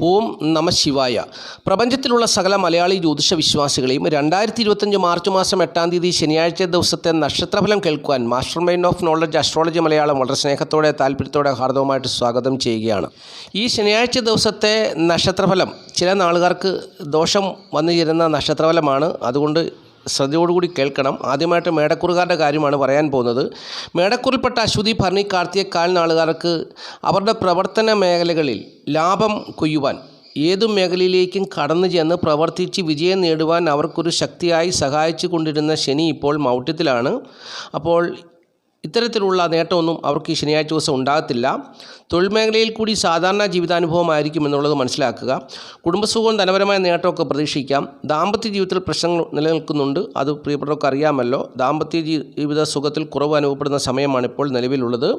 ഓം നമ ശിവായ. പ്രപഞ്ചത്തിലുള്ള സകല മലയാളി ജ്യോതിഷ വിശ്വാസികളെയും രണ്ടായിരത്തി ഇരുപത്തഞ്ച് മാർച്ച് മാസം എട്ടാം തീയതി ശനിയാഴ്ച ദിവസത്തെ നക്ഷത്രഫലം കേൾക്കുവാൻ master mind of knowledge astrology Malayalam വളരെ സ്നേഹത്തോടെ താല്പര്യത്തോടെ ഹാർദവുമായിട്ട് സ്വാഗതം ചെയ്യുകയാണ്. ഈ ശനിയാഴ്ച ദിവസത്തെ നക്ഷത്രഫലം ചില നാളുകാർക്ക് ദോഷം വന്നു ചേരുന്ന നക്ഷത്രഫലമാണ്. അതുകൊണ്ട് ശ്രദ്ധയോടുകൂടി കേൾക്കണം. ആദ്യമായിട്ട് മേടക്കുറുകാരുടെ കാര്യമാണ് പറയാൻ പോകുന്നത്. മേടക്കുറിൽപ്പെട്ട അശ്വതി ഭരണി കാർത്തിക കാൽ നാളുകാർക്ക് അവരുടെ പ്രവർത്തന മേഖലകളിൽ ലാഭം കൊയ്യുവാൻ ഏതു മേഖലയിലേക്കും കടന്നു ചെന്ന് പ്രവർത്തിച്ച് വിജയം നേടുവാൻ അവർക്കൊരു ശക്തിയായി സഹായിച്ചു കൊണ്ടിരുന്ന ശനി ഇപ്പോൾ മൗഢ്യത്തിലാണ്. അപ്പോൾ ഇത്തരത്തിലുള്ള നേട്ടമൊന്നും അവർക്ക് ഈ ശനിയാഴ്ച ദിവസം ഉണ്ടാകത്തില്ല. തൊഴിൽ മേഖലയിൽ കൂടി സാധാരണ ജീവിതാനുഭവമായിരിക്കും എന്നുള്ളത് മനസ്സിലാക്കുക. കുടുംബസുഖവും ധനപരമായ നേട്ടമൊക്കെ പ്രതീക്ഷിക്കാം. ദാമ്പത്യ ജീവിതത്തിൽ പ്രശ്നങ്ങൾ നിലനിൽക്കുന്നുണ്ട്. അത് പ്രിയപ്പെട്ടവർക്ക് അറിയാമല്ലോ. ദാമ്പത്യ ജീവിത സുഖത്തിൽ കുറവ് അനുഭവപ്പെടുന്ന സമയമാണ് ഇപ്പോൾ നിലവിലുള്ളത്.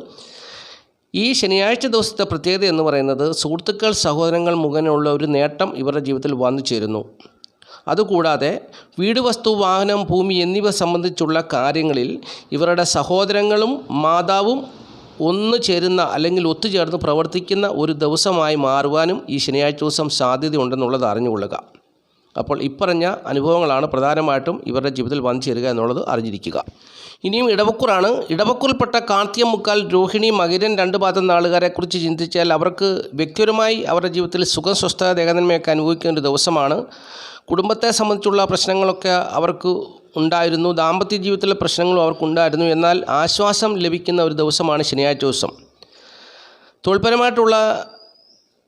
ഈ ശനിയാഴ്ച ദിവസത്തെ പ്രത്യേകത എന്ന് പറയുന്നത് സുഹൃത്തുക്കൾ സഹോദരങ്ങൾ മുഖേനയുള്ള ഒരു നേട്ടം ഇവരുടെ ജീവിതത്തിൽ വന്നു ചേരുന്നു അതുകൂടാതെ വീട് വസ്തു വാഹനം ഭൂമി എന്നിവ സംബന്ധിച്ചുള്ള കാര്യങ്ങളിൽ ഇവരുടെ സഹോദരങ്ങളും മാതാവും ഒന്ന് ചേരുന്ന അല്ലെങ്കിൽ ഒത്തുചേർന്ന് പ്രവർത്തിക്കുന്ന ഒരു ദിവസമായി മാറുവാനും ഈ ശനിയാഴ്ച ദിവസം സാധ്യതയുണ്ടെന്നുള്ളത് അറിഞ്ഞുകൊള്ളുക. അപ്പോൾ ഇപ്പറഞ്ഞ അനുഭവങ്ങളാണ് പ്രധാനമായിട്ടും ഇവരുടെ ജീവിതത്തിൽ വന്നു ചേരുക എന്നുള്ളത് അറിഞ്ഞിരിക്കുക. ഇനിയും ഇടവക്കൂറാണ്. ഇടവക്കൂറിൽപ്പെട്ട കാർത്തിയം മുക്കാൽ രോഹിണി മകിരൻ രണ്ട് പാദം നാളുകാരെക്കുറിച്ച് ചിന്തിച്ചാൽ അവർക്ക് വ്യക്തിപരമായി അവരുടെ ജീവിതത്തിൽ സുഖം സ്വസ്ഥത ദേഹനന്മയൊക്കെ അനുഭവിക്കുന്ന ഒരു ദിവസമാണ്. കുടുംബത്തെ സംബന്ധിച്ചുള്ള പ്രശ്നങ്ങളൊക്കെ അവർക്ക് ഉണ്ടായിരുന്നു. ദാമ്പത്യ ജീവിതത്തിലെ പ്രശ്നങ്ങളും അവർക്കുണ്ടായിരുന്നു എന്നാൽ ആശ്വാസം ലഭിക്കുന്ന ഒരു ദിവസമാണ് ശനിയാഴ്ച ദിവസം തൊഴിൽപരമായിട്ടുള്ള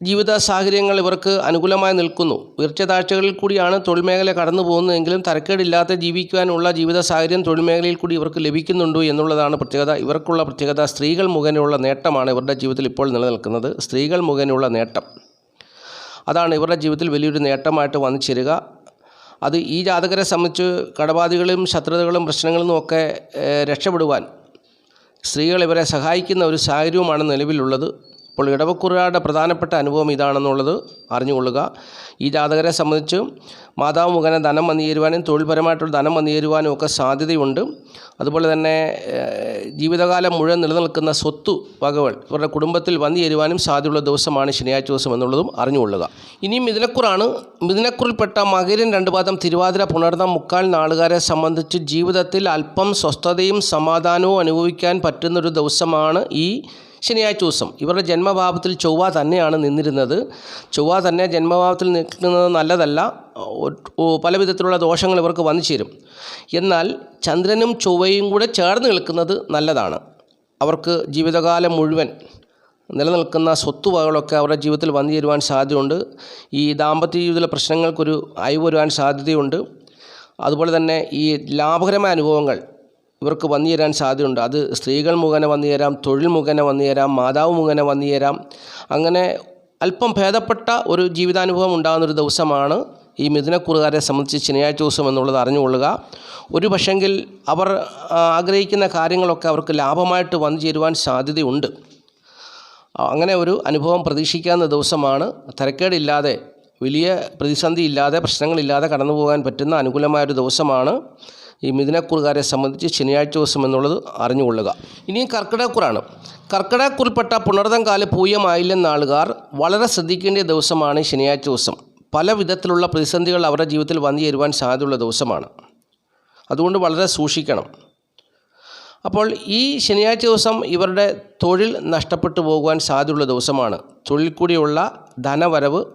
ജീവിത സാഹചര്യങ്ങൾ ഇവർക്ക് അനുകൂലമായി നിൽക്കുന്നു. ഉയർച്ച താഴ്ചകളിൽ കൂടിയാണ് തൊഴിൽ മേഖല കടന്നു പോകുന്നതെങ്കിലും തരക്കേടില്ലാതെ ജീവിക്കുവാനുള്ള ജീവിത സാഹചര്യം തൊഴിൽ മേഖലയിൽ കൂടി ഇവർക്ക് ലഭിക്കുന്നുണ്ടോ എന്നുള്ളതാണ് പ്രത്യേകത. ഇവർക്കുള്ള പ്രത്യേകത സ്ത്രീകൾ മുഖേനയുള്ള നേട്ടമാണ് ഇവരുടെ ജീവിതത്തിൽ ഇപ്പോൾ നിലനിൽക്കുന്നത്. സ്ത്രീകൾ മുഖേനയുള്ള നേട്ടം. അതാണ് ഇവരുടെ ജീവിതത്തിൽ വലിയൊരു നേട്ടമായിട്ട് വന്നു ചേരുക. അത് ഈ ജാതകരെ സംബന്ധിച്ച് കടബാധികളും ശത്രുതകളും പ്രശ്നങ്ങളും ഒക്കെ രക്ഷപ്പെടുവാൻ സ്ത്രീകൾ ഇവരെ സഹായിക്കുന്ന ഒരു സാഹചര്യവുമാണ് നിലവിലുള്ളത്. അപ്പോൾ ഇടവക്കുറുകാരുടെ പ്രധാനപ്പെട്ട അനുഭവം ഇതാണെന്നുള്ളത് അറിഞ്ഞുകൊള്ളുക. ഈ ജാതകരെ സംബന്ധിച്ച് മാതാവ് മുഖേന ധനം വന്നു ചേരുവാനും തൊഴിൽപരമായിട്ടുള്ള ധനം വന്നു ചേരുവാനും ഒക്കെ സാധ്യതയുണ്ട്. അതുപോലെ തന്നെ ജീവിതകാലം മുഴുവൻ നിലനിൽക്കുന്ന സ്വത്ത് വകകൾ ഇവരുടെ കുടുംബത്തിൽ വന്നു ചേരുവാനും സാധ്യതയുള്ള ദിവസമാണ് ശനിയാഴ്ച ദിവസം എന്നുള്ളതും അറിഞ്ഞുകൊള്ളുക. ഇനിയും മിഥുനക്കുറാണ്. മിഥുനക്കുറിൽപ്പെട്ട മകരൻ രണ്ട് പാദം തിരുവാതിര പുണർന്ന മുക്കാൽ നാളുകാരെ സംബന്ധിച്ച് ജീവിതത്തിൽ അല്പം സ്വസ്ഥതയും സമാധാനവും അനുഭവിക്കാൻ പറ്റുന്നൊരു ദിവസമാണ് ഈ ശനിയാഴ്ച ദിവസം. ഇവരുടെ ജന്മഭാവത്തിൽ ചൊവ്വ തന്നെയാണ് നിന്നിരുന്നത്. ചൊവ്വ തന്നെ ജന്മഭാവത്തിൽ നിൽക്കുന്നത് നല്ലതല്ല. പല വിധത്തിലുള്ള ദോഷങ്ങൾ ഇവർക്ക് വന്നു ചേരും. എന്നാൽ ചന്ദ്രനും ചൊവ്വയും കൂടെ ചേർന്ന് നിൽക്കുന്നത് നല്ലതാണ്. അവർക്ക് ജീവിതകാലം മുഴുവൻ നിലനിൽക്കുന്ന സ്വത്തുവകകളൊക്കെ അവരുടെ ജീവിതത്തിൽ വന്നു ചേരുവാൻ സാധ്യതയുണ്ട്. ഈ ദാമ്പത്യ ജീവിതത്തിലെ പ്രശ്നങ്ങൾക്കൊരു അയവ് വരുവാൻ സാധ്യതയുണ്ട്. അതുപോലെ തന്നെ ഈ ലാഭകരമായ അനുഭവങ്ങൾ ഇവർക്ക് വന്നു ചേരാൻ സാധ്യതയുണ്ട്. അത് സ്ത്രീകൾ മുഖേന വന്നു ചേരാം തൊഴിൽ മുഖേന വന്നു ചേരാം മാതാവ് മുഖേന വന്നു ചേരാം. അങ്ങനെ അല്പം ഭേദപ്പെട്ട ഒരു ജീവിതാനുഭവം ഉണ്ടാകുന്നൊരു ദിവസമാണ് ഈ മിഥുനക്കുറുകാരെ സംബന്ധിച്ച് ശനിയാഴ്ച ദിവസം എന്നുള്ളത് അറിഞ്ഞുകൊള്ളുക. ഒരു പക്ഷെങ്കിൽ അവർ ആഗ്രഹിക്കുന്ന കാര്യങ്ങളൊക്കെ അവർക്ക് ലാഭമായിട്ട് വന്നു ചേരുവാൻ സാധ്യതയുണ്ട്. അങ്ങനെ ഒരു അനുഭവം പ്രതീക്ഷിക്കാവുന്ന ദിവസമാണ്. തിരക്കേടില്ലാതെ വലിയ പ്രതിസന്ധി ഇല്ലാതെ പ്രശ്നങ്ങളില്ലാതെ കടന്നു പോകാൻ പറ്റുന്ന അനുകൂലമായൊരു ദിവസമാണ്. ഈ മിഥുനക്കുറുകാരെ സംബന്ധിച്ച് ശനിയാഴ്ച ദിവസം എന്നുള്ളത് അറിഞ്ഞുകൊള്ളുക. ഇനിയും കർക്കിടകക്കുറാണ്. കർക്കിടകക്കുറിൽപ്പെട്ട പുണർതംകാല പൂയമായില്ലെന്ന ആളുകാർ വളരെ ശ്രദ്ധിക്കേണ്ട ദിവസമാണ് ശനിയാഴ്ച ദിവസം. പല വിധത്തിലുള്ള പ്രതിസന്ധികൾ അവരുടെ ജീവിതത്തിൽ വന്നു ചേരുവാൻ സാധ്യതയുള്ള ദിവസമാണ്. അതുകൊണ്ട് വളരെ സൂക്ഷിക്കണം. അപ്പോൾ ഈ ശനിയാഴ്ച ദിവസം ഇവരുടെ തൊഴിൽ നഷ്ടപ്പെട്ടു പോകുവാൻ സാധ്യതയുള്ള ദിവസമാണ്. തൊഴിൽ കൂടിയുള്ള ധനവരവ്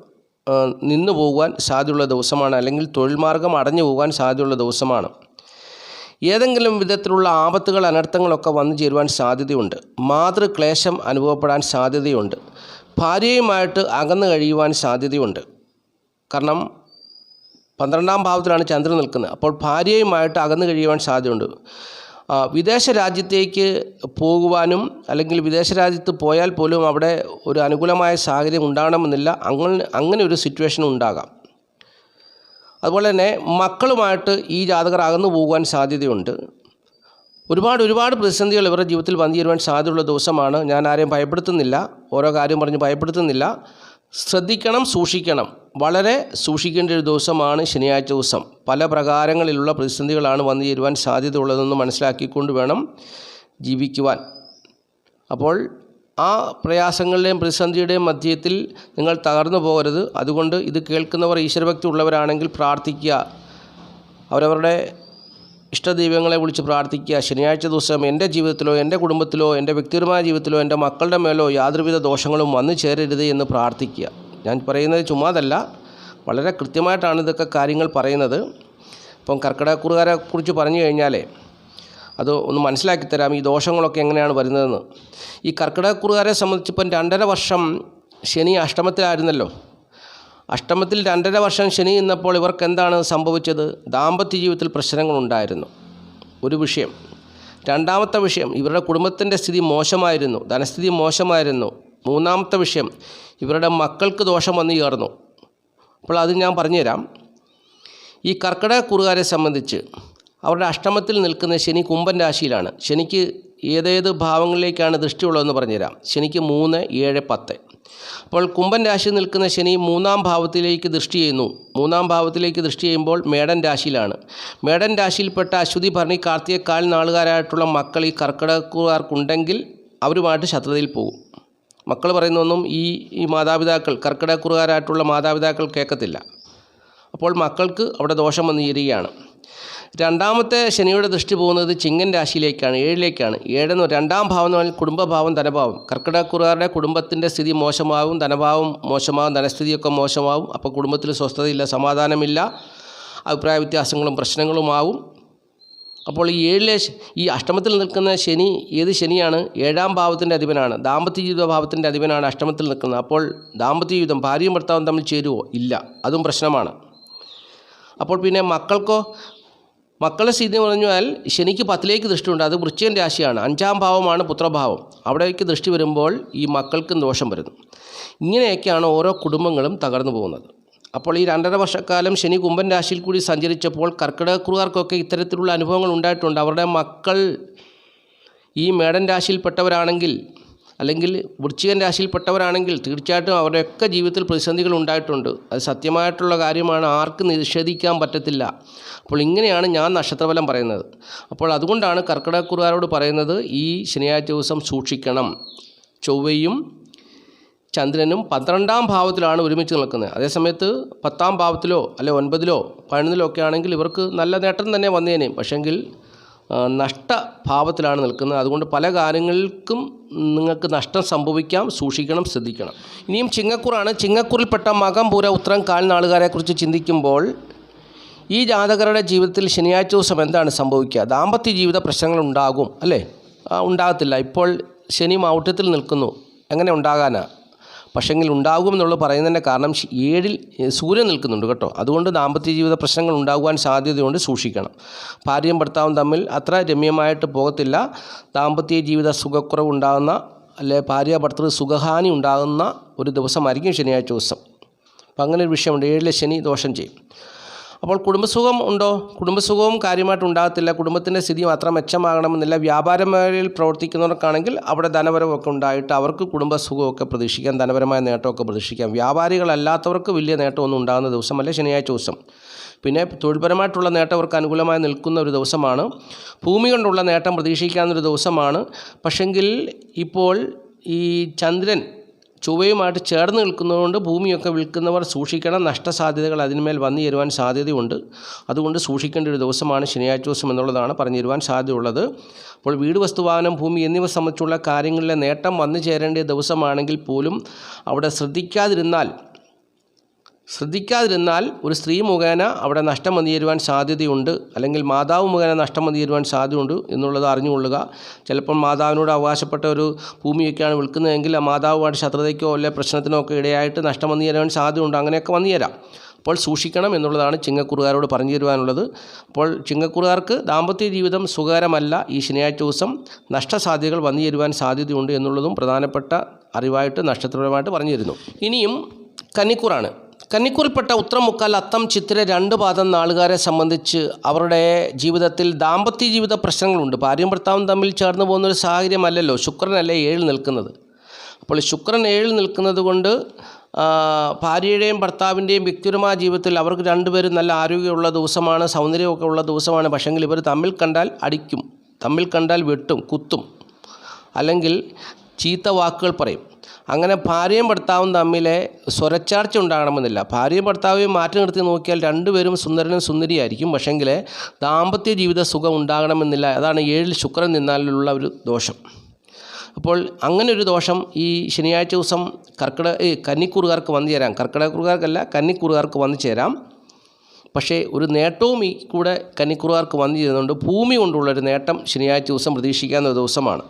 നിന്നു പോകുവാൻ സാധ്യതയുള്ള ദിവസമാണ്. അല്ലെങ്കിൽ തൊഴിൽ മാർഗം അടഞ്ഞു പോകാൻ സാധ്യതയുള്ള ദിവസമാണ്. ഏതെങ്കിലും വിധത്തിലുള്ള ആപത്തുകൾ അനർത്ഥങ്ങളൊക്കെ വന്നു ചേരുവാൻ സാധ്യതയുണ്ട്. മാതൃക്ലേശം അനുഭവപ്പെടാൻ സാധ്യതയുണ്ട്. ഭാര്യയുമായിട്ട് അകന്നു കഴിയുവാൻ സാധ്യതയുണ്ട്. കാരണം പന്ത്രണ്ടാം ഭാവത്തിലാണ് ചന്ദ്രൻ നിൽക്കുന്നത്. അപ്പോൾ ഭാര്യയുമായിട്ട് അകന്നു കഴിയുവാൻ സാധ്യതയുണ്ട്. വിദേശ രാജ്യത്തേക്ക് പോകുവാനും അല്ലെങ്കിൽ വിദേശ രാജ്യത്ത് പോയാൽ പോലും അവിടെ ഒരു അനുകൂലമായ സാഹചര്യം ഉണ്ടാകണമെന്നില്ല. അങ്ങനെ അങ്ങനെ ഒരു സിറ്റുവേഷൻ ഉണ്ടാകാം. അതുപോലെ തന്നെ മക്കളുമായിട്ട് ഈ ജാതകർ അകന്നു പോകുവാൻ സാധ്യതയുണ്ട്. ഒരുപാട് ഒരുപാട് പ്രതിസന്ധികൾ ഇവരുടെ ജീവിതത്തിൽ വന്നു ചേരുവാൻ സാധ്യതയുള്ള ദിവസമാണ്. ഞാൻ ആരെയും ഭയപ്പെടുത്തുന്നില്ല. ഓരോ കാര്യം പറഞ്ഞ് ഭയപ്പെടുത്തുന്നില്ല. ശ്രദ്ധിക്കണം സൂക്ഷിക്കണം. വളരെ സൂക്ഷിക്കേണ്ട ഒരു ദിവസമാണ് ശനിയാഴ്ച ദിവസം. പല പ്രകാരങ്ങളിലുള്ള പ്രതിസന്ധികളാണ് വന്നു ചേരുവാൻ സാധ്യതയുള്ളതെന്ന് മനസ്സിലാക്കിക്കൊണ്ട് വേണം ജീവിക്കുവാൻ. അപ്പോൾ ആ പ്രയാസങ്ങളുടെയും പ്രതിസന്ധിയുടെയും മധ്യത്തിൽ നിങ്ങൾ തകർന്നു പോകരുത്. അതുകൊണ്ട് ഇത് കേൾക്കുന്നവർ ഈശ്വരഭക്തി ഉള്ളവരാണെങ്കിൽ പ്രാർത്ഥിക്കുക. അവരവരുടെ ഇഷ്ടദൈവങ്ങളെ വിളിച്ച് പ്രാർത്ഥിക്കുക. ശനിയാഴ്ച ദിവസം എന്റെ ജീവിതത്തിലോ എന്റെ കുടുംബത്തിലോ എന്റെ വ്യക്തിപരമായ ജീവിതത്തിലോ എന്റെ മക്കളുടെ മേലോ യാതൊരുവിധ ദോഷങ്ങളും വന്നു ചേരരുത് എന്ന് പ്രാർത്ഥിക്കുക. ഞാൻ പറയുന്നത് ചുമ്മാതല്ല. വളരെ കൃത്യമായിട്ടാണ് ഇതൊക്കെ കാര്യങ്ങൾ പറയുന്നത്. ഇപ്പം കർക്കിടകക്കുറുകാരെ കുറിച്ച് പറഞ്ഞു കഴിഞ്ഞാലേ അത് ഒന്ന് മനസ്സിലാക്കി തരാം ഈ ദോഷങ്ങളൊക്കെ എങ്ങനെയാണ് വരുന്നതെന്ന്. ഈ കർക്കിടകക്കുറുകാരെ സംബന്ധിച്ചിപ്പം രണ്ടര വർഷം ശനി അഷ്ടമത്തിലായിരുന്നല്ലോ. അഷ്ടമത്തിൽ രണ്ടര വർഷം ശനി നിന്നപ്പോൾ ഇവർക്ക് എന്താണ് സംഭവിച്ചത്? ദാമ്പത്യ ജീവിതത്തിൽ പ്രശ്നങ്ങളുണ്ടായിരുന്നു. ഒരു വിഷയം. രണ്ടാമത്തെ വിഷയം ഇവരുടെ കുടുംബത്തിന്റെ സ്ഥിതി മോശമായിരുന്നു ധനസ്ഥിതി മോശമായിരുന്നു. മൂന്നാമത്തെ വിഷയം ഇവരുടെ മക്കൾക്ക് ദോഷം വന്നു ചേർന്നു. അപ്പോൾ അത് ഞാൻ പറഞ്ഞുതരാം. ഈ കർക്കിടക കുറുകാരെ സംബന്ധിച്ച് അവരുടെ അഷ്ടമത്തിൽ നിൽക്കുന്ന ശനി കുംഭൻ രാശിയിലാണ്. ശനിക്ക് ഏതേത് ഭാവങ്ങളിലേക്കാണ് ദൃഷ്ടിയുള്ളതെന്ന് പറഞ്ഞുതരാം. ശനിക്ക് മൂന്ന് ഏഴ് പത്ത്. അപ്പോൾ കുംഭൻ രാശി നിൽക്കുന്ന ശനി മൂന്നാം ഭാവത്തിലേക്ക് ദൃഷ്ടി ചെയ്യുന്നു. മൂന്നാം ഭാവത്തിലേക്ക് ദൃഷ്ടി ചെയ്യുമ്പോൾ മേടൻ രാശിയിലാണ്. മേടൻ രാശിയിൽപ്പെട്ട അശ്വതി ഭരണി കാർത്തിക കാൽ നാളുകാരായിട്ടുള്ള മക്കൾ ഈ കർക്കിടക്കുകാർക്കുണ്ടെങ്കിൽ അവരുമായിട്ട് ശത്രുതയിൽ പോകും. മക്കൾ പറയുന്നൊന്നും ഈ ഈ മാതാപിതാക്കൾ കർക്കിടകക്കുറുകാരായിട്ടുള്ള മാതാപിതാക്കൾ കേൾക്കത്തില്ല. അപ്പോൾ മക്കൾക്ക് അവിടെ ദോഷം വന്നു ചേരുകയാണ്. രണ്ടാമത്തെ ശനിയുടെ ദൃഷ്ടി പോകുന്നത് ചിങ്ങൻ രാശിയിലേക്കാണ് ഏഴിലേക്കാണ്. ഏഴെന്ന് രണ്ടാം ഭാവം എന്ന് പറഞ്ഞാൽ കുടുംബഭാവം ധനഭാവം. കർക്കിടകക്കുറുകാരുടെ കുടുംബത്തിന്റെ സ്ഥിതി മോശമാവും ധനഭാവം മോശമാവും ധനസ്ഥിതിയൊക്കെ മോശമാവും. അപ്പോൾ കുടുംബത്തിൽ സ്വസ്ഥതയില്ല സമാധാനമില്ല അഭിപ്രായ വ്യത്യാസങ്ങളും പ്രശ്നങ്ങളുമാവും. അപ്പോൾ ഈ ഏഴിലെ ഈ അഷ്ടമത്തിൽ നിൽക്കുന്ന ശനി ഏത് ശനിയാണ്? ഏഴാം ഭാവത്തിന്റെ അധിപനാണ്. ദാമ്പത്യ ജീവിത ഭാവത്തിന്റെ അധിപനാണ് അഷ്ടമത്തിൽ നിൽക്കുന്നത്. അപ്പോൾ ദാമ്പത്യ ജീവിതം ഭാര്യയും ഭർത്താവും തമ്മിൽ ചേരുവോ? ഇല്ല. അതും പ്രശ്നമാണ്. അപ്പോൾ പിന്നെ മക്കൾക്കോ മക്കളുടെ സ്ഥിതി എന്ന് പറഞ്ഞാൽ ശനിക്ക് പത്തിലേക്ക് ദൃഷ്ടിയുണ്ട്. അത് വൃശ്ചികൻ രാശിയാണ്. അഞ്ചാം ഭാവമാണ് പുത്രഭാവം. അവിടേക്ക് ദൃഷ്ടി വരുമ്പോൾ ഈ മക്കൾക്കും ദോഷം വരുന്നു. ഇങ്ങനെയൊക്കെയാണ് ഓരോ കുടുംബങ്ങളും തകർന്നു പോകുന്നത്. അപ്പോൾ ഈ രണ്ടര വർഷക്കാലം ശനി കുംഭൻ രാശിയിൽ കൂടി സഞ്ചരിച്ചപ്പോൾ കർക്കിടകക്കുറുകാർക്കൊക്കെ ഇത്തരത്തിലുള്ള അനുഭവങ്ങൾ ഉണ്ടായിട്ടുണ്ട്. അവരുടെ മക്കൾ ഈ മേടൻ രാശിയിൽപ്പെട്ടവരാണെങ്കിൽ അല്ലെങ്കിൽ വൃശ്ചികൻ രാശിയിൽപ്പെട്ടവരാണെങ്കിൽ തീർച്ചയായിട്ടും അവരുടെയൊക്കെ ജീവിതത്തിൽ പ്രതിസന്ധികൾ ഉണ്ടായിട്ടുണ്ട്. അത് സത്യമായിട്ടുള്ള കാര്യമാണ്. ആർക്കും നിഷേധിക്കാൻ പറ്റത്തില്ല. അപ്പോൾ ഇങ്ങനെയാണ് ഞാൻ നക്ഷത്രഫലം പറയുന്നത്. അപ്പോൾ അതുകൊണ്ടാണ് കർക്കിടകക്കുറുകാരോട് പറയുന്നത് ഈ ശനിയാഴ്ച ദിവസം സൂക്ഷിക്കണം. ചൊവ്വയും ചന്ദ്രനും പന്ത്രണ്ടാം ഭാവത്തിലാണ് ഒരുമിച്ച് നിൽക്കുന്നത്. അതേസമയത്ത് പത്താം ഭാവത്തിലോ അല്ലെ ഒൻപതിലോ പതിനൊന്നിലോ ഒക്കെ ആണെങ്കിൽ ഇവർക്ക് നല്ല നേട്ടം തന്നെ വന്നേനെയും പക്ഷെങ്കിൽ നഷ്ടഭാവത്തിലാണ് നിൽക്കുന്നത്. അതുകൊണ്ട് പല കാര്യങ്ങൾക്കും നിങ്ങൾക്ക് നഷ്ടം സംഭവിക്കാം സൂക്ഷിക്കണം ശ്രദ്ധിക്കണം. ഇനിയും ചിങ്ങക്കൂറാണ്. ചിങ്ങക്കൂറിൽപ്പെട്ട മകം പൂര ഉത്തരം കാൽ നാളുകാരെക്കുറിച്ച് ചിന്തിക്കുമ്പോൾ ഈ ജാതകരുടെ ജീവിതത്തിൽ ശനിയാഴ്ച ദിവസം എന്താണ് സംഭവിക്കുക? ദാമ്പത്യ ജീവിത പ്രശ്നങ്ങൾ ഉണ്ടാകും അല്ലേ ഉണ്ടാകത്തില്ല. ഇപ്പോൾ ശനി മൗഢ്യത്തിൽ നിൽക്കുന്നു. എങ്ങനെ ഉണ്ടാകാനാ? പക്ഷെങ്കിൽ ഉണ്ടാകും എന്നുള്ളത് പറയുന്നതിന്റെ കാരണം ഏഴിൽ സൂര്യൻ നിൽക്കുന്നുണ്ട് കേട്ടോ. അതുകൊണ്ട് ദാമ്പത്യ ജീവിത പ്രശ്നങ്ങൾ ഉണ്ടാകുവാൻ സാധ്യതയുണ്ട് സൂക്ഷിക്കണം. ഭാര്യയും ഭർത്താവും തമ്മിൽ അത്ര രമ്യമായിട്ട് പോകത്തില്ല. ദാമ്പത്യ ജീവിത സുഖക്കുറവ് ഉണ്ടാകുന്ന അല്ലെ ഭാര്യ ഭർത്തൃ സുഖഹാനി ഉണ്ടാകുന്ന ഒരു ദിവസമായിരിക്കും ശനിയാഴ്ച ദിവസം. അപ്പം അങ്ങനെ ഒരു വിഷയമുണ്ട്. ഏഴിലെ ശനി ദോഷം ചെയ്യും. അപ്പോൾ കുടുംബസുഖം ഉണ്ടോ? കുടുംബസുഖവും കാര്യമായിട്ട് ഉണ്ടാകത്തില്ല. കുടുംബത്തിന്റെ സ്ഥിതിയും അത്ര മെച്ചമാകണമെന്നില്ല. വ്യാപാര മേഖലയിൽ പ്രവർത്തിക്കുന്നവർക്കാണെങ്കിൽ അവിടെ ധനപരമൊക്കെ ഉണ്ടായിട്ട് അവർക്ക് കുടുംബസുഖമൊക്കെ പ്രതീക്ഷിക്കാം. ധനപരമായ നേട്ടമൊക്കെ പ്രതീക്ഷിക്കാം. വ്യാപാരികളല്ലാത്തവർക്ക് വലിയ നേട്ടമൊന്നും ഉണ്ടാകുന്ന ദിവസമല്ല ശനിയാഴ്ച ദിവസം. പിന്നെ തൊഴിൽപരമായിട്ടുള്ള നേട്ടം അവർക്ക് അനുകൂലമായി നിൽക്കുന്ന ഒരു ദിവസമാണ്. ഭൂമി കൊണ്ടുള്ള നേട്ടം പ്രതീക്ഷിക്കാവുന്നൊരു ദിവസമാണ്. പക്ഷെങ്കിൽ ഇപ്പോൾ ഈ ചന്ദ്രൻ ചൊവ്വയുമായിട്ട് ചേർന്ന് നിൽക്കുന്നതുകൊണ്ട് ഭൂമിയൊക്കെ വിൽക്കുന്നവർ സൂക്ഷിക്കണം നഷ്ടസാധ്യതകൾ അതിന്മേൽ വന്നു ചേരുവാൻ സാധ്യതയുണ്ട്. അതുകൊണ്ട് സൂക്ഷിക്കേണ്ട ഒരു ദിവസമാണ് ശനിയാഴ്ച ദിവസം എന്നുള്ളതാണ് പറഞ്ഞു തരുവാൻ സാധ്യതയുള്ളത്. അപ്പോൾ വീട് വസ്തുവാഹനം ഭൂമി എന്നിവ സംബന്ധിച്ചുള്ള കാര്യങ്ങളിലെ നേട്ടം വന്നു ചേരേണ്ട ദിവസമാണെങ്കിൽ പോലും അവിടെ ശ്രദ്ധിക്കാതിരുന്നാൽ ശ്രദ്ധിക്കാതിരുന്നാൽ ഒരു സ്ത്രീ മുഖേന അവിടെ നഷ്ടം വന്നു ചേരുവാൻ സാധ്യതയുണ്ട്. അല്ലെങ്കിൽ മാതാവ് മുഖേന നഷ്ടം വന്നു ചേരുവാൻ സാധ്യതയുണ്ട് എന്നുള്ളത് അറിഞ്ഞുകൊള്ളുക. ചിലപ്പോൾ മാതാവിനോട് അവകാശപ്പെട്ട ഒരു ഭൂമിയൊക്കെയാണ് വിൽക്കുന്നതെങ്കിൽ ആ മാതാവുമായിട്ട് ശത്രുതയ്ക്കോ അല്ലെ പ്രശ്നത്തിനോ ഒക്കെ ഇടയായിട്ട് നഷ്ടം വന്നു ചേരാൻ സാധ്യതയുണ്ട്. അങ്ങനെയൊക്കെ വന്നു ചേരാം അപ്പോൾ സൂക്ഷിക്കണം എന്നുള്ളതാണ് ചിങ്ങക്കുറുകാരോട് പറഞ്ഞു തരുവാനുള്ളത്. അപ്പോൾ ചിങ്ങക്കുറുകാർക്ക് ദാമ്പത്യ ജീവിതം സുഖകരമല്ല. ഈ ശനിയാഴ്ച ദിവസം നഷ്ടസാധ്യതകൾ വന്നു ചേരുവാൻ സാധ്യതയുണ്ട് എന്നുള്ളതും പ്രധാനപ്പെട്ട അറിവായിട്ട് നക്ഷത്രപരമായിട്ട് പറഞ്ഞു തരുന്നു. ഇനിയും കന്നിക്കൂറാണ്. കന്നിക്കൂറിൽപ്പെട്ട ഉത്രമുക്കാൽ അത്തം ചിത്തിര രണ്ട് പാദം നാളുകാരെ സംബന്ധിച്ച് അവരുടെ ജീവിതത്തിൽ ദാമ്പത്യ ജീവിത പ്രശ്നങ്ങളുണ്ട്. ഭാര്യയും ഭർത്താവും തമ്മിൽ ചേർന്ന് പോകുന്ന ഒരു സാഹചര്യമല്ലല്ലോ. ശുക്രനല്ലേ ഏഴ് നിൽക്കുന്നത്. അപ്പോൾ ശുക്രൻ ഏഴ് നിൽക്കുന്നത് കൊണ്ട് ഭാര്യയുടെയും ഭർത്താവിന്റെയും വ്യക്തിപരമായ ജീവിതത്തിൽ അവർക്ക് രണ്ടുപേരും നല്ല ആരോഗ്യമുള്ള ദിവസമാണ് സൗന്ദര്യമൊക്കെ ഉള്ള ദിവസമാണ്. പക്ഷെങ്കിൽ ഇവർ തമ്മിൽ കണ്ടാൽ അടിക്കും തമ്മിൽ കണ്ടാൽ വെട്ടും കുത്തും. അല്ലെങ്കിൽ ചീത്ത വാക്കുകൾ പറയും. അങ്ങനെ ഭാര്യയും ഭർത്താവും തമ്മിലെ സ്വരച്ചാർച്ച ഉണ്ടാകണമെന്നില്ല. ഭാര്യയും ഭർത്താவைയും മാറ്റി നിർത്തി നോക്കിയാൽ രണ്ടുപേരും സുന്ദരനും സുന്ദരിയായിരിക്കും. പക്ഷെങ്കിൽ ദാമ്പത്യ ജീവിത സുഖം ഉണ്ടാകണമെന്നില്ല. അതാണ് ഏഴിൽ ശുക്രൻ നിന്നാലുള്ള ഒരു ദോഷം. അപ്പോൾ അങ്ങനെ ഒരു ദോഷം ഈ ശനിയാഴ്ച ദിവസം കർക്കിടക ഈ കന്നിക്കൂറുകാർക്ക് വന്നു ചേരാം. കർക്കിടകക്കുറുകാർക്കല്ല കന്നിക്കൂറുകാർക്ക് വന്നു ചേരാം. പക്ഷേ ഒരു നേട്ടവും ഈ കൂടെ കന്നിക്കുറുകാർക്ക് വന്നു ചേരുന്നുണ്ട് ഭൂമി കൊണ്ടുള്ളൊരു നേട്ടം ശനിയാഴ്ച ദിവസം പ്രതീക്ഷിക്കാവുന്ന ദിവസമാണ്.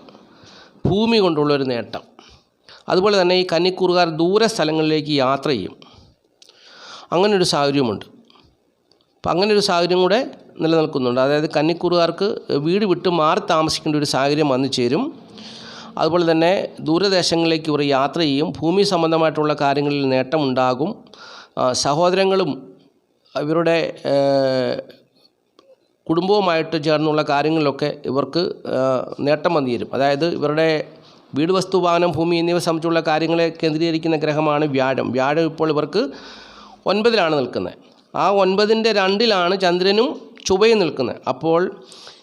ഭൂമി കൊണ്ടുള്ളൊരു നേട്ടം. അതുപോലെ തന്നെ ഈ കന്നിക്കൂറുകാർ ദൂര സ്ഥലങ്ങളിലേക്ക് യാത്ര ചെയ്യും. അങ്ങനൊരു സാഹചര്യമുണ്ട്. അപ്പം അങ്ങനെ ഒരു സാഹചര്യം കൂടെ നിലനിൽക്കുന്നുണ്ട്. അതായത് കന്നിക്കൂറുകാർക്ക് വീട് വിട്ട് മാറി താമസിക്കേണ്ട ഒരു സാഹചര്യം വന്നു ചേരും. അതുപോലെ തന്നെ ദൂരദേശങ്ങളിലേക്ക് ഇവർ യാത്ര ചെയ്യും. ഭൂമി സംബന്ധമായിട്ടുള്ള കാര്യങ്ങളിൽ നേട്ടമുണ്ടാകും. സഹോദരങ്ങളും ഇവരുടെ കുടുംബവുമായിട്ട് ചേർന്നുള്ള കാര്യങ്ങളിലൊക്കെ ഇവർക്ക് നേട്ടം വന്നു തരും അതായത് ഇവരുടെ വീട് വസ്തു വാഹനം ഭൂമി എന്നിവ സംബന്ധിച്ചുള്ള കാര്യങ്ങളെ കേന്ദ്രീകരിക്കുന്ന ഗ്രഹമാണ് വ്യാഴം. വ്യാഴം ഇപ്പോൾ ഇവർക്ക് ഒൻപതിലാണ് നിൽക്കുന്നത്. ആ ഒൻപതിന്റെ രണ്ടിലാണ് ചന്ദ്രനും ചുവയും നിൽക്കുന്നത്. അപ്പോൾ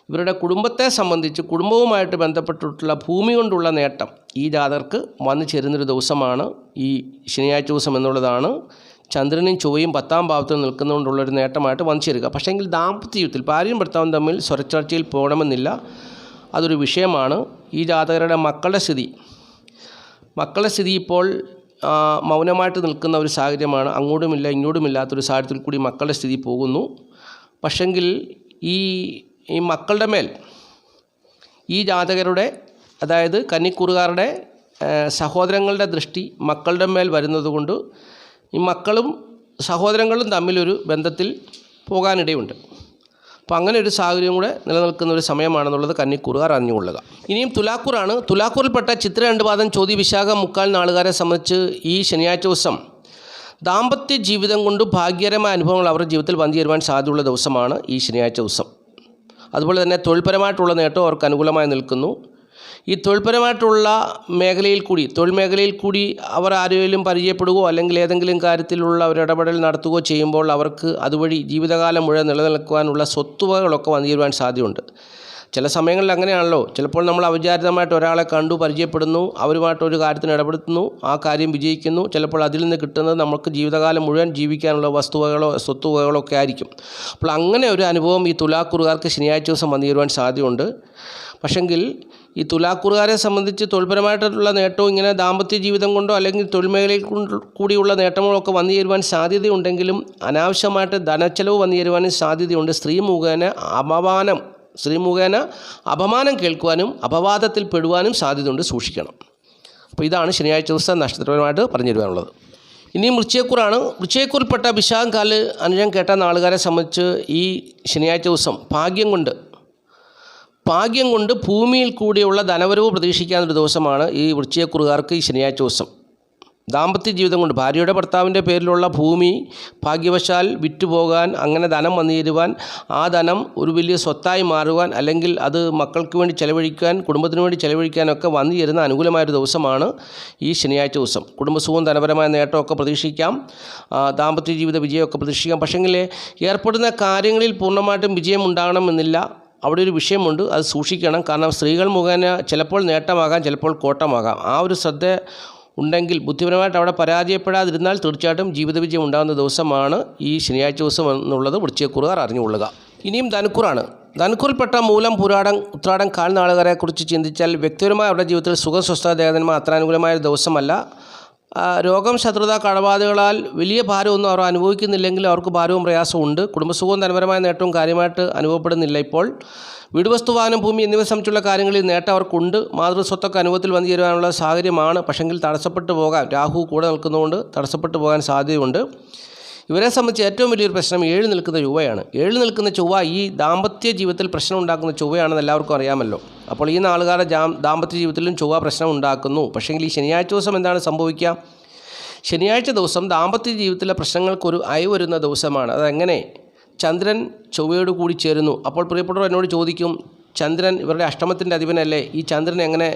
ഇവരുടെ കുടുംബത്തെ സംബന്ധിച്ച് കുടുംബവുമായിട്ട് ബന്ധപ്പെട്ടിട്ടുള്ള ഭൂമി കൊണ്ടുള്ള നേട്ടം ഈ ജാതകർക്ക് വന്നു ചേരുന്നൊരു ദിവസമാണ്. ഈ ശനിയാഴ്ച ദിവസം എന്നുള്ളതാണ് ചന്ദ്രനും ചൊവ്വയും പത്താം ഭാവത്തിൽ നിൽക്കുന്നതുകൊണ്ടുള്ളൊരു നേട്ടമായിട്ട് വന്നു ചേരുക. പക്ഷേങ്കിൽ ദാമ്പത്യ ജീവിതത്തിൽ ഭാര്യയും ഭർത്താവും തമ്മിൽ സ്വരച്ചർച്ചയിൽ പോകണമെന്നില്ല. അതൊരു വിഷയമാണ്. ഈ ജാതകരുടെ മക്കളുടെ സ്ഥിതി. മക്കളുടെ സ്ഥിതി ഇപ്പോൾ മൗനമായിട്ട് നിൽക്കുന്ന ഒരു സാഹചര്യമാണ്. അങ്ങോട്ടുമില്ല ഇങ്ങോട്ടുമില്ലാത്തൊരു സാഹചര്യത്തിൽ കൂടി മക്കളുടെ സ്ഥിതി പോകുന്നു. പക്ഷെങ്കിൽ ഈ ഈ മക്കളുടെ മേൽ ഈ ജാതകരുടെ അതായത് കന്നിക്കൂറുകാരുടെ സഹോദരങ്ങളുടെ ദൃഷ്ടി മക്കളുടെ മേൽ വരുന്നതുകൊണ്ട് ഈ മക്കളും സഹോദരങ്ങളും തമ്മിലൊരു ബന്ധത്തിൽ പോകാനിടയുണ്ട്. അപ്പോൾ അങ്ങനെ ഒരു സാഹചര്യം കൂടെ നിലനിൽക്കുന്ന ഒരു സമയമാണെന്നുള്ളത് കന്നിക്കൂറുകാർ അറിഞ്ഞുകൊള്ളുക. ഇനിയും തുലാക്കൂറാണ്. തുലാക്കൂറിൽപ്പെട്ട ചിത്ര രണ്ടുപാദം പാദം വിശാഖ വിശാഖം മുക്കാൽ നാളുകാരെ സംബന്ധിച്ച് ഈ ശനിയാഴ്ച ദിവസം ദാമ്പത്യ ജീവിതം കൊണ്ട് ഭാഗ്യകരമായ അനുഭവങ്ങൾ അവരുടെ ജീവിതത്തിൽ വന്നു ചേരുവാൻ സാധ്യതയുള്ള ദിവസമാണ് ഈ ശനിയാഴ്ച ദിവസം. അതുപോലെ തന്നെ തൊഴിൽപരമായിട്ടുള്ള നേട്ടം അവർക്ക് അനുകൂലമായി നിൽക്കുന്നു. ഈ തൊഴിൽപരമായിട്ടുള്ള മേഖലയിൽ കൂടി തൊഴിൽ മേഖലയിൽ കൂടി അവർ ആരെങ്കിലും പരിചയപ്പെടുകയോ അല്ലെങ്കിൽ ഏതെങ്കിലും കാര്യത്തിലുള്ള ഒരു ഇടപെടൽ നടത്തുകയോ ചെയ്യുമ്പോൾ അവർക്ക് അതുവഴി ജീവിതകാലം മുഴുവൻ നിലനിൽക്കുവാനുള്ള സ്വത്തുവകകളൊക്കെ വന്നു ചേരുവാൻ സാധ്യതയുണ്ട്. ചില സമയങ്ങളിൽ അങ്ങനെയാണല്ലോ. ചിലപ്പോൾ നമ്മൾ അവിചാരിതമായിട്ട് ഒരാളെ കണ്ടു പരിചയപ്പെടുന്നു അവരുമായിട്ട് ഒരു കാര്യത്തിന് ഇടപെടുത്തുന്നു ആ കാര്യം വിജയിക്കുന്നു. ചിലപ്പോൾ അതിൽ നിന്ന് കിട്ടുന്നത് നമുക്ക് ജീവിതകാലം മുഴുവൻ ജീവിക്കാനുള്ള വസ്തുവകകളോ സ്വത്തുവകകളോ ഒക്കെ ആയിരിക്കും. അപ്പോൾ അങ്ങനെ ഒരു അനുഭവം ഈ തുലാക്കുറുകാർക്ക് ശനിയാഴ്ച ദിവസം വന്നു ചേരുവാൻ സാധ്യതയുണ്ട്. പക്ഷെങ്കിൽ ഈ തുലാക്കുറുകാരെ സംബന്ധിച്ച് തൊഴിൽപരമായിട്ടുള്ള നേട്ടവും ഇങ്ങനെ ദാമ്പത്യ ജീവിതം കൊണ്ടോ അല്ലെങ്കിൽ തൊഴിൽ മേഖലയിൽ കൂടിയുള്ള നേട്ടങ്ങളോ ഒക്കെ വന്നു ചേരുവാൻ സാധ്യതയുണ്ടെങ്കിലും അനാവശ്യമായിട്ട് ധനച്ചെലവ് വന്നു ചേരുവാനും സാധ്യതയുണ്ട്. സ്ത്രീ മുഖേന അപമാനം സ്ത്രീ മുഖേന അപമാനം കേൾക്കുവാനും അപവാദത്തിൽ പെടുവാനും സാധ്യതയുണ്ട്. സൂക്ഷിക്കണം. അപ്പോൾ ഇതാണ് ശനിയാഴ്ച ദിവസം നക്ഷത്രപരമായിട്ട് പറഞ്ഞു തരുവാനുള്ളത്. ഇനി വൃശ്ചയക്കൂറാണ് വൃശ്ചയക്കൂറിൽപ്പെട്ട വിശാഖം കാൽ അനുജം കേട്ട നാളുകാരെ സംബന്ധിച്ച് ഈ ശനിയാഴ്ച ദിവസം ഭാഗ്യം കൊണ്ട് ഭാഗ്യം കൊണ്ട് ഭൂമിയിൽ കൂടിയുള്ള ധനവരവ് പ്രതീക്ഷിക്കാവുന്നൊരു ദിവസമാണ് ഈ വൃശ്ചയക്കുറുകാർക്ക് ഈ ശനിയാഴ്ച ദിവസം. ദാമ്പത്യ ജീവിതം കൊണ്ട് ഭാര്യയുടെ ഭർത്താവിന്റെ പേരിലുള്ള ഭൂമി ഭാഗ്യവശാൽ വിറ്റുപോകാൻ അങ്ങനെ ധനം വന്നു ചേരുവാൻ ആ ധനം ഒരു വലിയ സ്വത്തായി മാറുവാൻ അല്ലെങ്കിൽ അത് മക്കൾക്ക് വേണ്ടി ചെലവഴിക്കാൻ കുടുംബത്തിന് വേണ്ടി ചെലവഴിക്കാനൊക്കെ വന്നു ചേരുന്ന അനുകൂലമായൊരു ദിവസമാണ് ഈ ശനിയാഴ്ച ദിവസം. കുടുംബസുഖവും ധനപരമായ നേട്ടമൊക്കെ പ്രതീക്ഷിക്കാം. ദാമ്പത്യ ജീവിത വിജയമൊക്കെ പ്രതീക്ഷിക്കാം. പക്ഷേങ്കിൽ ഏർപ്പെടുന്ന കാര്യങ്ങളിൽ പൂർണമായിട്ടും വിജയം ഉണ്ടാകണമെന്നില്ല. അവിടെ ഒരു വിഷയമുണ്ട്. അത് സൂക്ഷിക്കണം. കാരണം സ്ത്രീകൾ മുഖേന ചിലപ്പോൾ നേട്ടമാകാം ചിലപ്പോൾ കോട്ടമാകാം. ആ ഒരു ശ്രദ്ധ ഉണ്ടെങ്കിൽ ബുദ്ധിപരമായിട്ട് അവിടെ പരാജയപ്പെടാതിരുന്നാൽ തീർച്ചയായിട്ടും ജീവിത വിജയം ഉണ്ടാകുന്ന ദിവസമാണ് ഈ ശനിയാഴ്ച ദിവസം എന്നുള്ളത് വൃശ്ചയക്കുറുകാർ അറിഞ്ഞുകൊള്ളുക. ഇനിയും ധനുക്കുറാണ്. ധനുക്കൂറിൽപ്പെട്ട മൂലം പുരാടം ഉത്രാടം കാൽനാളുകാരെക്കുറിച്ച് ചിന്തിച്ചാൽ വ്യക്തിപരമായ അവരുടെ ജീവിതത്തിൽ സുഖസ്വസ്ഥ ദേവതന്മാർ അത്ര അനുകൂലമായ ദിവസമല്ല. രോഗം ശത്രുത കടബാധകളാൽ വലിയ ഭാരമൊന്നും അവർ അനുഭവിക്കുന്നില്ലെങ്കിൽ അവർക്ക് ഭാരവും പ്രയാസവും ഉണ്ട്. കുടുംബസുഖവും ധനപരമായ നേട്ടവും കാര്യമായിട്ട് അനുഭവപ്പെടുന്നില്ല ഇപ്പോൾ. വീട് വസ്തു വാഹനം ഭൂമി എന്നിവ സംബന്ധിച്ചുള്ള കാര്യങ്ങളിൽ നേട്ടം അവർക്കുണ്ട്. മാതൃസ്വത്തൊക്കെ അനുഭവത്തിൽ വന്നു ചേരുവാനുള്ള സാഹചര്യമാണ്. പക്ഷെങ്കിൽ തടസ്സപ്പെട്ടു പോകാൻ രാഹു കൂടെ നിൽക്കുന്നതുകൊണ്ട് തടസ്സപ്പെട്ടു പോകാൻ സാധ്യതയുണ്ട്. ഇവരെ സംബന്ധിച്ച് ഏറ്റവും വലിയൊരു പ്രശ്നം ഏഴ് നിൽക്കുന്ന ചൊവ്വയാണ്. ഏഴ് നിൽക്കുന്ന ചൊവ്വ ഈ ദാമ്പത്യ ജീവിതത്തിൽ പ്രശ്നം ഉണ്ടാക്കുന്ന ചൊവ്വയാണെന്ന് എല്ലാവർക്കും അറിയാമല്ലോ. അപ്പോൾ ഈ നാളുകാരുടെ ദാമ്പത്യ ജീവിതത്തിലും ചൊവ്വ പ്രശ്നം ഉണ്ടാക്കുന്നു. പക്ഷേങ്കിൽ ഈ ശനിയാഴ്ച ദിവസം എന്താണ് സംഭവിക്കുക? ശനിയാഴ്ച ദിവസം ദാമ്പത്യ ജീവിതത്തിലെ പ്രശ്നങ്ങൾക്കൊരു അയവ് വരുന്ന ദിവസമാണ്. അതെങ്ങനെ? ചന്ദ്രൻ ചൊവ്വയോട് കൂടി ചേരുന്നു. അപ്പോൾ പ്രിയപ്പെട്ടവർ എന്നോട് ചോദിക്കും ചന്ദ്രൻ ഇവരുടെ അഷ്ടമത്തിന്റെ അധിപനല്ലേ? ഈ ചന്ദ്രൻ എങ്ങനെ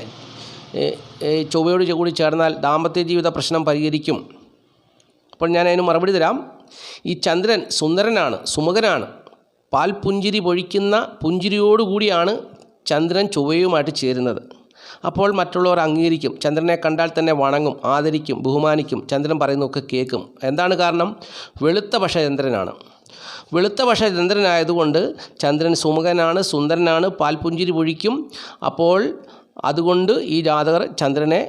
ചൊവ്വയോട് കൂടി ചേർന്നാൽ ദാമ്പത്യ ജീവിത പ്രശ്നം പരിഹരിക്കും? അപ്പോൾ ഞാൻ അതിന് മറുപടി തരാം. ഈ ചന്ദ്രൻ സുന്ദരനാണ് സുമുഖനാണ് പാൽ പുഞ്ചിരി പൊഴിക്കുന്ന പുഞ്ചിരിയോടുകൂടിയാണ് ചന്ദ്രൻ ചൊവ്വയുമായിട്ട് ചേരുന്നത്. അപ്പോൾ മറ്റുള്ളവർ അംഗീകരിക്കും. ചന്ദ്രനെ കണ്ടാൽ തന്നെ വണങ്ങും ആദരിക്കും ബഹുമാനിക്കും. ചന്ദ്രൻ പറയുന്നതൊക്കെ കേൾക്കും. എന്താണ് കാരണം? വെളുത്ത പക്ഷ ചന്ദ്രനാണ് വെളുത്ത പക്ഷ ചന്ദ്രനായതുകൊണ്ട് ചന്ദ്രൻ സുമുഖനാണ് സുന്ദരനാണ്. പാൽപുഞ്ചിരി പൊഴിക്കും. അപ്പോൾ അതുകൊണ്ട് ഈ ജാതകർ ചന്ദ്രനെ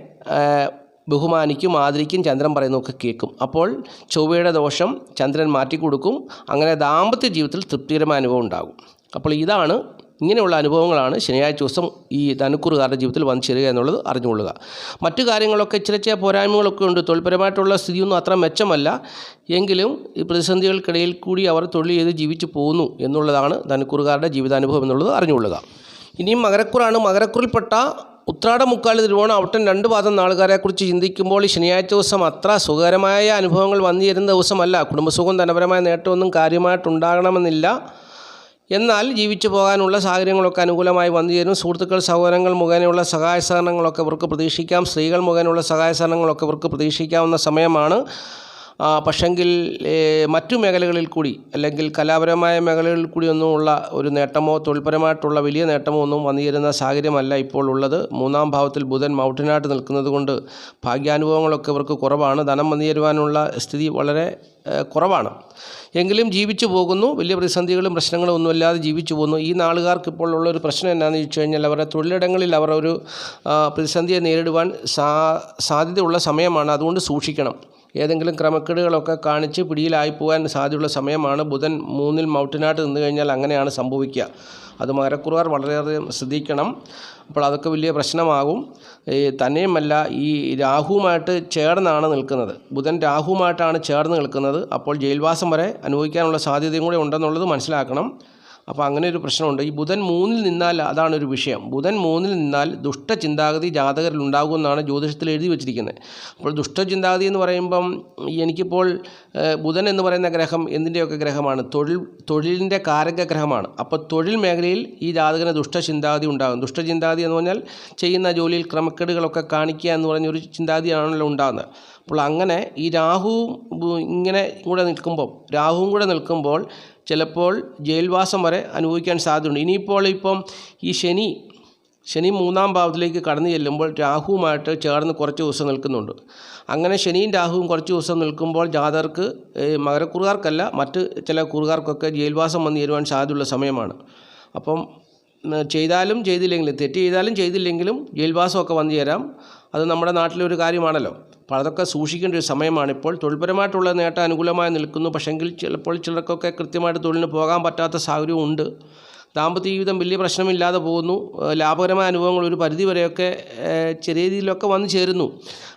ബഹുമാനിക്കും ആദരിക്കും ചന്ദ്രൻ പറയുന്നതൊക്കെ കേൾക്കും. അപ്പോൾ ചൊവ്വയുടെ ദോഷം ചന്ദ്രൻ മാറ്റിക്കൊടുക്കും. അങ്ങനെ ദാമ്പത്യ ജീവിതത്തിൽ തൃപ്തികരമായ അനുഭവം ഉണ്ടാകും. അപ്പോൾ ഇതാണ് ഇങ്ങനെയുള്ള അനുഭവങ്ങളാണ് ശനിയാഴ്ച ദിവസം ഈ ധനുക്കുറുകാരുടെ ജീവിതത്തിൽ വന്നു ചേരുക എന്നുള്ളത് അറിഞ്ഞുകൊള്ളുക. മറ്റു കാര്യങ്ങളൊക്കെ ചില ചില പോരായ്മകളൊക്കെ ഉണ്ട്. തൊഴിൽപരമായിട്ടുള്ള സ്ഥിതിയൊന്നും അത്ര മെച്ചമല്ല. എങ്കിലും ഈ പ്രതിസന്ധികൾക്കിടയിൽ കൂടി അവർ തൊഴിൽ ചെയ്ത് ജീവിച്ചു പോകുന്നു എന്നുള്ളതാണ് ധനുക്കുറുകാരുടെ ജീവിതാനുഭവം എന്നുള്ളത് അറിഞ്ഞുകൊള്ളുക. ഇനിയും മകരക്കുറാണ്. മകരക്കുറിൽപ്പെട്ട ഉത്രാട മുക്കാൽ തിരുവോണം ഔട്ടൻ രണ്ട് പാദം നാളുകാരെക്കുറിച്ച് ചിന്തിക്കുമ്പോൾ ഈ ശനിയാഴ്ച ദിവസം അത്ര സുഖകരമായ അനുഭവങ്ങൾ വന്നു തരുന്ന ദിവസമല്ല. കുടുംബസുഖം ധനപരമായ നേട്ടമൊന്നും കാര്യമായിട്ടുണ്ടാകണമെന്നില്ല. എന്നാൽ ജീവിച്ചു പോകാനുള്ള സാഹചര്യങ്ങളൊക്കെ അനുകൂലമായി വന്നു തരും സുഹൃത്തുക്കൾ സഹോദരങ്ങൾ മുഖേനയുള്ള സഹായ സഹകരണങ്ങളൊക്കെ ഇവർക്ക് പ്രതീക്ഷിക്കാം. സ്ത്രീകൾ മുഖേനയുള്ള സഹായ സഹകരണങ്ങളൊക്കെ ഇവർക്ക് പ്രതീക്ഷിക്കാവുന്ന സമയമാണ്. പക്ഷെങ്കിൽ മറ്റു മേഖലകളിൽ കൂടി അല്ലെങ്കിൽ കലാപരമായ മേഖലകളിൽ കൂടി ഒന്നും ഉള്ള ഒരു നേട്ടമോ തൊഴിൽപരമായിട്ടുള്ള വലിയ നേട്ടമോ ഒന്നും വന്നു ചേരുന്ന സാഹചര്യമല്ല ഇപ്പോൾ ഉള്ളത്. മൂന്നാം ഭാവത്തിൽ ബുധൻ മൗട്ടിനായിട്ട് നിൽക്കുന്നത് കൊണ്ട് ഭാഗ്യാനുഭവങ്ങളൊക്കെ ഇവർക്ക് കുറവാണ്. ധനം വന്നു ചേരുവാനുള്ള സ്ഥിതി വളരെ കുറവാണ്. എങ്കിലും ജീവിച്ചു പോകുന്നു. വലിയ പ്രതിസന്ധികളും പ്രശ്നങ്ങളും ഒന്നുമില്ലാതെ ജീവിച്ചു പോകുന്നു. ഈ നാളുകാർക്ക് ഇപ്പോൾ ഉള്ള ഒരു പ്രശ്നം എന്താണെന്ന് ചോദിച്ചു കഴിഞ്ഞാൽ അവരുടെ തൊഴിലിടങ്ങളിൽ അവർ ഒരു പ്രതിസന്ധിയെ നേരിടുവാൻ സാ സാധ്യതയുള്ള സമയമാണ്. അതുകൊണ്ട് സൂക്ഷിക്കണം. ഏതെങ്കിലും ക്രമക്കേടുകളൊക്കെ കാണിച്ച് പിടിയിലായി പോകാൻ സാധ്യതയുള്ള സമയമാണ് ബുധൻ മൂന്നിൽ മൗട്ടിനായിട്ട് നിന്ന് കഴിഞ്ഞാൽ അങ്ങനെയാണ് സംഭവിക്കുക. അത് മകരക്കുറുകാർ വളരെയധികം ശ്രദ്ധിക്കണം. അപ്പോൾ അതൊക്കെ വലിയ പ്രശ്നമാകും. തന്നെയുമല്ല ഈ രാഹുവുമായിട്ട് ചേർന്നാണ് നിൽക്കുന്നത്. ബുധൻ രാഹുവുമായിട്ടാണ് ചേർന്ന് നിൽക്കുന്നത്. അപ്പോൾ ജയിൽവാസം വരെ അനുഭവിക്കാനുള്ള സാധ്യതയും കൂടെ ഉണ്ടെന്നുള്ളത് മനസ്സിലാക്കണം. അപ്പോൾ അങ്ങനെ ഒരു പ്രശ്നമുണ്ട്. ഈ ബുധൻ മൂന്നിൽ നിന്നാൽ അതാണ് ഒരു വിഷയം. ബുധൻ മൂന്നിൽ നിന്നാൽ ദുഷ്ടചിന്താഗതി ജാതകരിൽ ഉണ്ടാകുമെന്നാണ് ജ്യോതിഷത്തിൽ എഴുതി വെച്ചിരിക്കുന്നത്. അപ്പോൾ ദുഷ്ടചിന്താഗതി എന്ന് പറയുമ്പം എനിക്കിപ്പോൾ ബുധൻ എന്ന് പറയുന്ന ഗ്രഹം എന്തിന്റെയൊക്കെ ഗ്രഹമാണ്? തൊഴിൽ തൊഴിലിന്റെ കാരക ഗ്രഹമാണ് അപ്പോൾ തൊഴിൽ മേഖലയിൽ ഈ ജാതകന് ദുഷ്ടചിന്താഗതി ഉണ്ടാകും. ദുഷ്ടചിന്താഗതി എന്ന് പറഞ്ഞാൽ ചെയ്യുന്ന ജോലിയിൽ ക്രമക്കേടുകളൊക്കെ കാണിക്കുക എന്ന് പറഞ്ഞൊരു ചിന്താഗതിയാണല്ലോ ഉണ്ടാകുന്നത്. അപ്പോൾ അങ്ങനെ ഈ രാഹു ഇങ്ങനെ കൂടെ നിൽക്കുമ്പോൾ രാഹുവും കൂടെ നിൽക്കുമ്പോൾ ചിലപ്പോൾ ജയിൽവാസം വരെ അനുഭവിക്കാൻ സാധ്യതയുണ്ട്. ഇനിയിപ്പോൾ ഇപ്പം ഈ ശനി ശനി മൂന്നാം ഭാവത്തിലേക്ക് കടന്നു ചെല്ലുമ്പോൾ രാഹുവുമായിട്ട് ചേർന്ന് കുറച്ച് ദിവസം നിൽക്കുന്നുണ്ട്. അങ്ങനെ ശനിയും രാഹുവും കുറച്ച് ദിവസം നിൽക്കുമ്പോൾ ജാതകർക്ക് ഏഹ്, മകരക്കുറുകാർക്കല്ല മറ്റ് ചില കുറുകാർക്കൊക്കെ ജയിൽവാസം വന്നു ചേരുവാൻ സാധ്യതയുള്ള സമയമാണ്. അപ്പം ചെയ്താലും ചെയ്തില്ലെങ്കിലും തെറ്റ് ചെയ്താലും ചെയ്തില്ലെങ്കിലും ജയിൽവാസമൊക്കെ വന്നു ചേരാം. അത് നമ്മുടെ നാട്ടിലൊരു കാര്യമാണല്ലോ. അപ്പോൾ അതൊക്കെ സൂക്ഷിക്കേണ്ട ഒരു സമയമാണിപ്പോൾ തൊഴിൽപരമായിട്ടുള്ള നേട്ടം അനുകൂലമായി നിൽക്കുന്നു. പക്ഷെങ്കിൽ ചിലപ്പോൾ ചിലർക്കൊക്കെ കൃത്യമായിട്ട് തൊഴിലിന് പോകാൻ പറ്റാത്ത സാഹചര്യം ഉണ്ട്. ദാമ്പത്യ ജീവിതം വലിയ പ്രശ്നമില്ലാതെ പോകുന്നു. ലാഭകരമായ അനുഭവങ്ങൾ ഒരു പരിധി വരെയൊക്കെ ചെറിയ രീതിയിലൊക്കെ വന്നു ചേരുന്നു.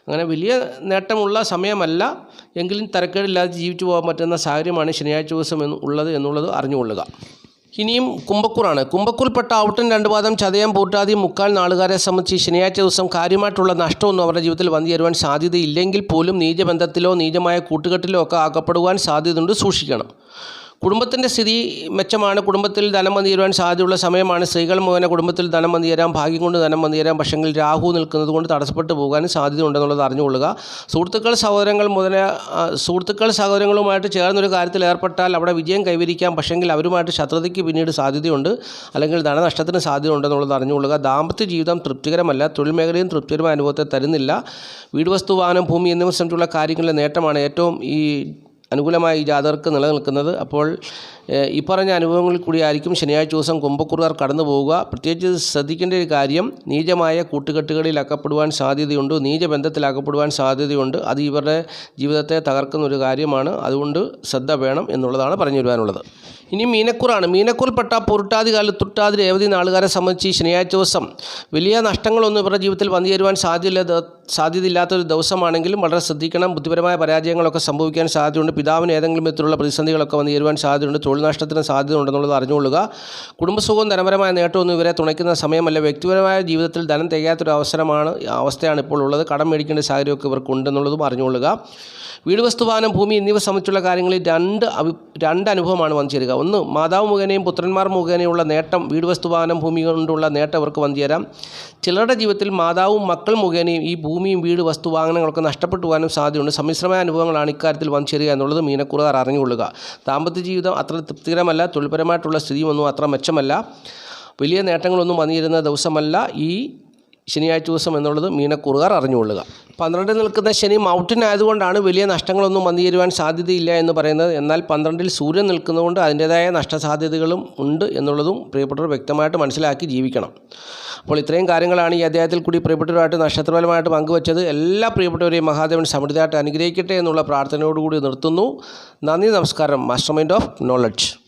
അങ്ങനെ വലിയ നേട്ടമുള്ള സമയമല്ല. എങ്കിലും തരക്കേടില്ലാതെ ജീവിച്ചു പോകാൻ പറ്റുന്ന സാഹചര്യമാണ് ശനിയാഴ്ച ദിവസം ഉള്ളത് എന്നുള്ളത് അറിഞ്ഞുകൊള്ളുക. ഇനിയും കുമ്പക്കൂറാണ് കുമ്പക്കൂർപ്പെട്ട ഔട്ടൻ രണ്ട് പാദം ചതയം പൂട്ടാതി മുക്കാൽ നാളുകാരെ സംബന്ധിച്ച് ശനിയാഴ്ച ദിവസം കാര്യമായിട്ടുള്ള നഷ്ടമൊന്നും അവരുടെ ജീവിതത്തിൽ വന്നു ചേരുവാൻ സാധ്യതയില്ലെങ്കിൽ പോലും നീചബന്ധത്തിലോ നീചമായ കൂട്ടുകെട്ടിലോ ഒക്കെ ആകപ്പെടുവാൻ സാധ്യതയുണ്ട്. സൂക്ഷിക്കണം. കുടുംബത്തിന്റെ സ്ഥിതി മെച്ചമാണ്. കുടുംബത്തിൽ ധനം വന്നു ചേരുവാൻ സാധ്യതയുള്ള സമയമാണ്. സ്ത്രീകൾ മുഖേന കുടുംബത്തിൽ ധനം വന്നു ചേരാം ഭാഗ്യം കൊണ്ട് ധനം വന്നു ചേരാം പക്ഷെങ്കിൽ രാഹു നിൽക്കുന്നത് കൊണ്ട് തടസ്സപ്പെട്ടു പോകാനും സാധ്യതയുണ്ടെന്നുള്ളത് അറിഞ്ഞുകൊള്ളുക. സുഹൃത്തുക്കൾ സഹോദരങ്ങൾ മുതല സുഹൃത്തുക്കൾ സഹോദരങ്ങളുമായിട്ട് ചേർന്നൊരു കാര്യത്തിൽ ഏർപ്പെട്ടാൽ അവിടെ വിജയം കൈവരിക്കാം. പക്ഷെങ്കിൽ അവരുമായിട്ട് ശത്രുതയ്ക്ക് പിന്നീട് സാധ്യതയുണ്ട്. അല്ലെങ്കിൽ ധനനഷ്ടത്തിന് സാധ്യത ഉണ്ടെന്നുള്ളത് അറിഞ്ഞുകൊള്ളുക. ദാമ്പത്യ ജീവിതം തൃപ്തികരമല്ല. തൊഴിൽ മേഖലയും തൃപ്തികരമായ അനുഭവത്തെ തരുന്നില്ല. വീട് വസ്തു വാഹനം ഭൂമി എന്നിവ സംബന്ധിച്ചുള്ള കാര്യങ്ങളിലെ നേട്ടമാണ് ഏറ്റവും ഈ അനുകൂലമായി ജാതകർക്ക് നിലനിൽക്കുന്നത്. അപ്പോൾ ഈ പറഞ്ഞ അനുഭവങ്ങളിൽ കൂടിയായിരിക്കും ശനിയാഴ്ച ദിവസം കുംഭക്കുറുകാർ കടന്നു പോവുക. പ്രത്യേകിച്ച് ശ്രദ്ധിക്കേണ്ട ഒരു കാര്യം നീചമായ കൂട്ടുകെട്ടുകളിൽ അകപ്പെടുവാൻ സാധ്യതയുണ്ട്. നീചബന്ധത്തിൽ അകപ്പെടുവാൻ സാധ്യതയുണ്ട്. അത് ഇവരുടെ ജീവിതത്തെ തകർക്കുന്ന ഒരു കാര്യമാണ്. അതുകൊണ്ട് ശ്രദ്ധ വേണം എന്നുള്ളതാണ് പറഞ്ഞു വരുവാനുള്ളത്. ഇനി മീനക്കൂറാണ്. മീനക്കൂറിൽപ്പെട്ട പൊരുട്ടാതി കാലത്ത് തുട്ടാതി രേവതി നാളുകാരെ സംബന്ധിച്ച് ഈ ശനിയാഴ്ച ദിവസം വലിയ നഷ്ടങ്ങളൊന്നും ഇവരുടെ ജീവിതത്തിൽ വന്നു ചേരുവാൻ സാധ്യത സാധ്യതയില്ലാത്തൊരു ദിവസമാണെങ്കിലും വളരെ ശ്രദ്ധിക്കണം. ബുദ്ധിപരമായ പരാജയങ്ങളൊക്കെ സംഭവിക്കാൻ സാധ്യതയുണ്ട്. പിതാവിന് ഏതെങ്കിലും വിധത്തിലുള്ള പ്രതിസന്ധികളൊക്കെ വന്നു ചേരുവാൻ സാധ്യതയുണ്ട്. തൊഴിൽ നഷ്ടത്തിന് സാധ്യത ഉണ്ടെന്നുള്ളത് അറിഞ്ഞുകൊള്ളുക. കുടുംബസുഖവും ധനപരമായ നേട്ടമൊന്നും ഇവരെ തുണയ്ക്കുന്ന സമയമല്ല. വ്യക്തിപരമായ ജീവിതത്തിൽ ധനം തികയാത്തൊരു അവസരമാണ് അവസ്ഥയാണ് ഇപ്പോൾ ഉള്ളത്. കടം മേടിക്കേണ്ട സാഹചര്യമൊക്കെ ഇവർക്കുണ്ടെന്നുള്ളതും അറിഞ്ഞുകൊള്ളുക. വീട് വസ്തുവാനം ഭൂമി എന്നിവ സംബന്ധിച്ചുള്ള കാര്യങ്ങളിൽ രണ്ട് അഭി രണ്ട് അനുഭവമാണ് വന്നു ചേരുക. ഒന്ന് മാതാവ് മുഖേനയും പുത്രന്മാർ മുഖേനയുള്ള നേട്ടം വീട് വസ്തുവാനം ഭൂമി കൊണ്ടുള്ള നേട്ടം അവർക്ക് വന്നു ചേരാം. ചിലരുടെ ജീവിതത്തിൽ മാതാവും മക്കൾ മുഖേനയും ഈ ഭൂമിയും വീട് വസ്തു വാഹനങ്ങളൊക്കെ നഷ്ടപ്പെട്ടു പോകാനും സാധ്യതയുണ്ട്. സമ്മിശ്രമായ അനുഭവങ്ങളാണ് ഇക്കാര്യത്തിൽ വന്നു ചേരുക എന്നുള്ളത് മീനക്കുറുകാർ അറിഞ്ഞുകൊള്ളുക. ദാമ്പത്യ ജീവിതം അത്ര തൃപ്തികരമല്ല തൊഴിൽപരമായിട്ടുള്ള സ്ഥിതിയൊന്നും അത്ര മെച്ചമല്ല. വലിയ നേട്ടങ്ങളൊന്നും വന്നിരുന്ന ദിവസമല്ല ഈ ശനിയാഴ്ച ദിവസം എന്നുള്ളത് മീനക്കൂറുകാർ അറിഞ്ഞുകൊള്ളുക. പന്ത്രണ്ടിൽ നിൽക്കുന്ന ശനി മൗട്ടിനായതുകൊണ്ടാണ് വലിയ നഷ്ടങ്ങളൊന്നും വന്നു ചേരുവാൻ സാധ്യതയില്ല എന്ന് പറയുന്നത്. എന്നാൽ പന്ത്രണ്ടിൽ സൂര്യൻ നിൽക്കുന്നതുകൊണ്ട് അതിന്റേതായ നഷ്ടസാധ്യതകളും ഉണ്ട് എന്നുള്ളതും പ്രിയപ്പെട്ടവർ വ്യക്തമായിട്ട് മനസ്സിലാക്കി ജീവിക്കണം. അപ്പോൾ ഇത്രയും കാര്യങ്ങളാണ് ഈ അദ്ദേഹത്തിൽ കൂടി പ്രിയപ്പെട്ടവരുമായിട്ട് നക്ഷത്രഫലമായിട്ട് പങ്കുവച്ചത്. എല്ലാ പ്രിയപ്പെട്ടവരെയും മഹാദേവൻ സമൃദ്ധിയായിട്ട് അനുഗ്രഹിക്കട്ടെ എന്നുള്ള പ്രാർത്ഥനയോടുകൂടി നിർത്തുന്നു. നന്ദി നമസ്കാരം. Master mind of knowledge